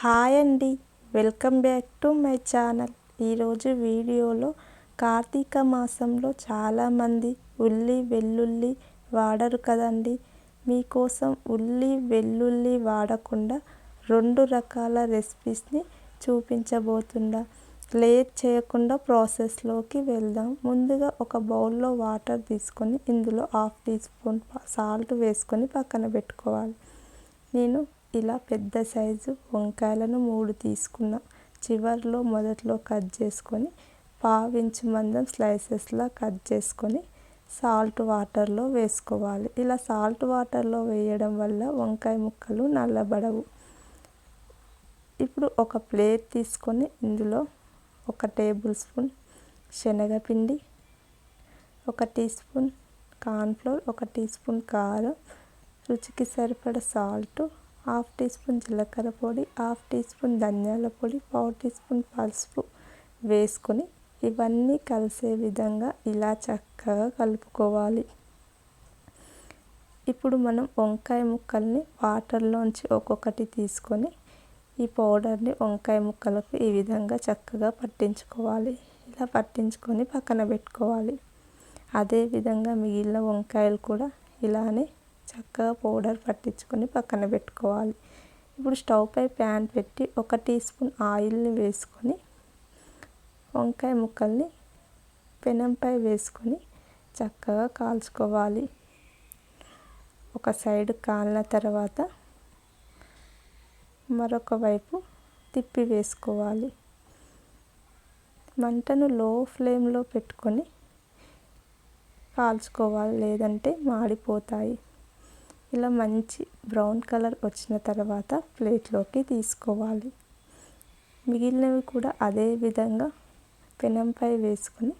Hi అండి. Welcome back to my channel. ఈరోజు వీడియోలో కార్తీక మాసంలో చాలామంది ఉల్లి వెల్లుల్లి వాడరు కదండి. మీకోసం ఉల్లి వెల్లుల్లి వాడకుండా రెండు రకాల రెసిపీస్ని చూపించబోతుందా లేట్ చేయకుండా ప్రాసెస్లోకి వెళ్దాం. ముందుగా ఒక బౌల్లో వాటర్ తీసుకొని ఇందులో హాఫ్ టీ స్పూన్ సాల్ట్ వేసుకొని పక్కన పెట్టుకోవాలి. నేను ఇలా పెద్ద సైజు వంకాయలను మూడు తీసుకున్న. చివర్లో మొదట్లో కట్ చేసుకొని పావించు మందం స్లైసెస్లా కట్ చేసుకొని సాల్ట్ వాటర్లో వేసుకోవాలి. ఇలా సాల్ట్ వాటర్లో వేయడం వల్ల వంకాయ ముక్కలు నల్లబడవు. ఇప్పుడు ఒక ప్లేట్ తీసుకొని ఇందులో ఒక టేబుల్ స్పూన్ శనగపిండి ఒక టీ స్పూన్ కార్న్ఫ్లోర్ ఒక టీ స్పూన్ కారం రుచికి సరిపడ సాల్ట్ హాఫ్ టీ స్పూన్ జీలకర్ర పొడి హాఫ్ టీ స్పూన్ ధనియాల పొడి పావు టీ స్పూన్ పసుపు వేసుకొని ఇవన్నీ కలిసే విధంగా ఇలా చక్కగా కలుపుకోవాలి. ఇప్పుడు మనం వంకాయ ముక్కల్ని వాటర్లోంచి ఒక్కొక్కటి తీసుకొని ఈ పౌడర్ని వంకాయ ముక్కలకు ఈ విధంగా చక్కగా పట్టించుకోవాలి. ఇలా పట్టించుకొని పక్కన పెట్టుకోవాలి. అదేవిధంగా మిగిలిన వంకాయలు కూడా ఇలానే చక్కగా పౌడర్ పట్టించుకొని పక్కన పెట్టుకోవాలి. ఇప్పుడు స్టవ్ పై ప్యాన్ పెట్టి ఒక టీ స్పూన్ ఆయిల్ని వేసుకొని వంకాయ ముక్కల్ని పెనంపై వేసుకొని చక్కగా కాల్చుకోవాలి. ఒక సైడ్ కాలిన తర్వాత మరొక వైపు తిప్పి వేసుకోవాలి. మంటను లో ఫ్లేమ్లో పెట్టుకొని కాల్చుకోవాలి లేదంటే మాడిపోతాయి. ఇలా మంచి బ్రౌన్ కలర్ వచ్చిన తర్వాత ప్లేట్లోకి తీసుకోవాలి. మిగిలినవి కూడా అదే విధంగా పెనంపై వేసుకొని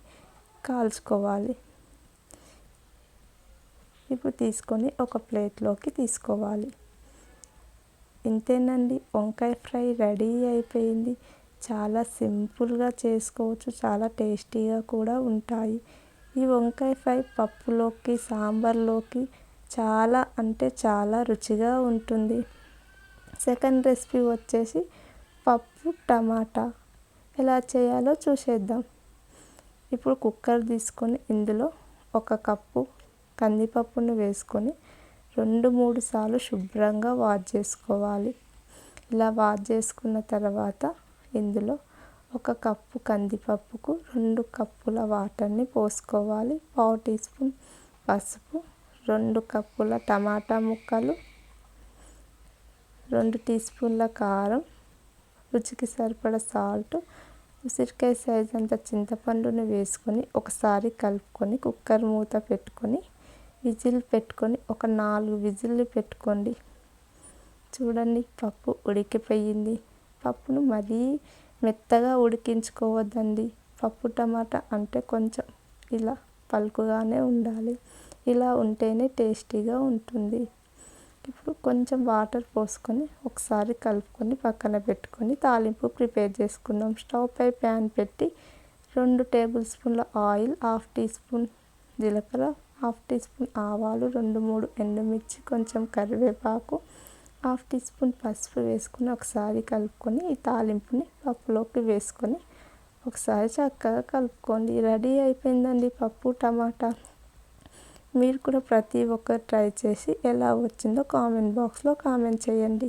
కాల్చుకోవాలి. ఇప్పుడు తీసుకొని ఒక ప్లేట్లోకి తీసుకోవాలి. ఇంతేనండి వంకాయ ఫ్రై రెడీ అయిపోయింది. చాలా సింపుల్గా చేసుకోవచ్చు చాలా టేస్టీగా కూడా ఉంటాయి. ఈ వంకాయ ఫ్రై పప్పులోకి సాంబార్లోకి చాలా అంటే చాలా రుచిగా ఉంటుంది. సెకండ్ రెసిపీ వచ్చేసి పప్పు టమాటా. ఎలా చేయాలో చూసేద్దాం. ఇప్పుడు కుక్కర్ తీసుకొని ఇందులో ఒక కప్పు కందిపప్పును వేసుకొని రెండు మూడు సార్లు శుభ్రంగా వాష్ చేసుకోవాలి. ఇలా వాష్ చేసుకున్న తర్వాత ఇందులో ఒక కప్పు కందిపప్పుకు రెండు కప్పుల వాటర్ని పోసుకోవాలి. పావు టీ స్పూన్ పసుపు రెండు కప్పుల టమాటా ముక్కలు రెండు టీ స్పూన్ల కారం రుచికి సరిపడ సాల్ట్ ఉసిరికాయ సైజ్ అంత చింతపండుని వేసుకొని ఒకసారి కలుపుకొని కుక్కర్ మూత పెట్టుకొని విజిల్ పెట్టుకొని ఒక నాలుగు విజిల్లు పెట్టుకోండి. చూడండి పప్పు ఉడికిపోయింది. పప్పును మరీ మెత్తగా ఉడికించుకోవద్దండి. పప్పు టమాటా అంటే కొంచెం ఇలా పలుకుగానే ఉండాలి. ఇలా ఉంటేనే టేస్టీగా ఉంటుంది. ఇప్పుడు కొంచెం వాటర్ పోసుకొని ఒకసారి కలుపుకొని పక్కన పెట్టుకొని తాలింపు ప్రిపేర్ చేసుకుందాం. స్టవ్ పై ప్యాన్ పెట్టి రెండు టేబుల్ స్పూన్ల ఆయిల్ హాఫ్ టీ స్పూన్ జీలకర్ర హాఫ్ టీ స్పూన్ ఆవాలు రెండు మూడు ఎండుమిర్చి కొంచెం కరివేపాకు హాఫ్ టీ స్పూన్ పసుపు వేసుకొని ఒకసారి కలుపుకొని ఈ తాలింపుని పప్పులోకి వేసుకొని ఒకసారి చక్కగా కలుపుకోండి. రెడీ అయిపోయిందండి పప్పు టమాటా. మీరు కూడా ప్రతి ఒక్కరు ట్రై చేసి ఎలా వచ్చిందో కామెంట్ బాక్స్లో కామెంట్ చేయండి.